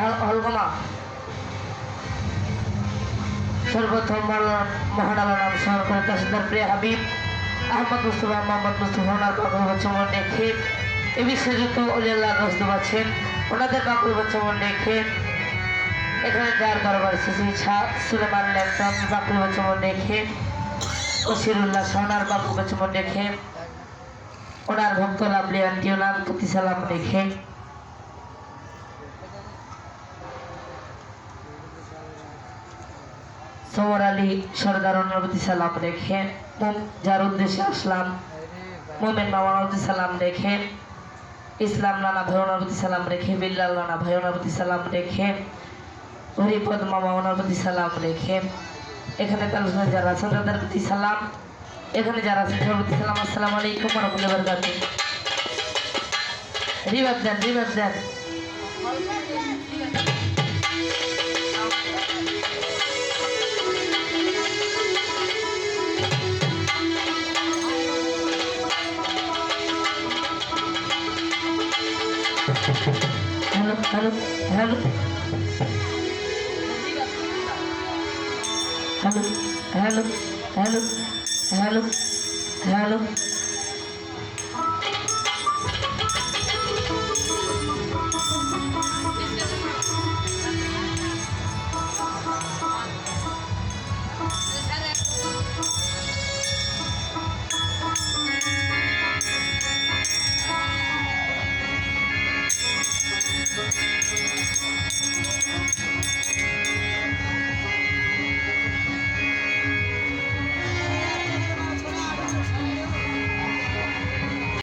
হলগমা সর্বপ্রথম মহান আল্লাহ নাম স্মরণ করে তহসিলদার প্রিয় হাবিব আহমদ মুস্তফা, মোহাম্মদ মুস্তফা, ওনার বাকুর বচ্চমন রেখে এ বিশ্বে যত অলিয়াল্লাহ গস্তব আছেন। ওনাদের বাকুর বচ্চমন রেখে এখানে যার দরবার সিসি ছা, সুলেমান ল্যাপটপ বাকুর বচ্চমন রেখে ওসিরুল্লাহ সোনার বাকুর বচ্চমন রেখে ওনার ভক্ত লাভলি আন্টি ওনার প্রতি সালাম রেখে সৌর আলী সরদার প্রতি সালাম রেখে, মোম- যার উদ্দেশ্যে আসলাম, মোমেন মামার প্রতি সালাম রেখে, ইসলাম নানা ভাই প্রতি সালাম রেখে, বিল্লাল নানা ভাই প্রতি সালাম রেখে, হরিপদ মামা প্রতি সালাম রেখে, এখানে তালুসনা যারা আছেন তাদের প্রতি সালাম। এখানে যারা আছেন সবার সালাম। আসসালামু আলাইকুম রহমতুল্লাহ রিবাব দেন রিবাব দেন। Hello hello hello hello hello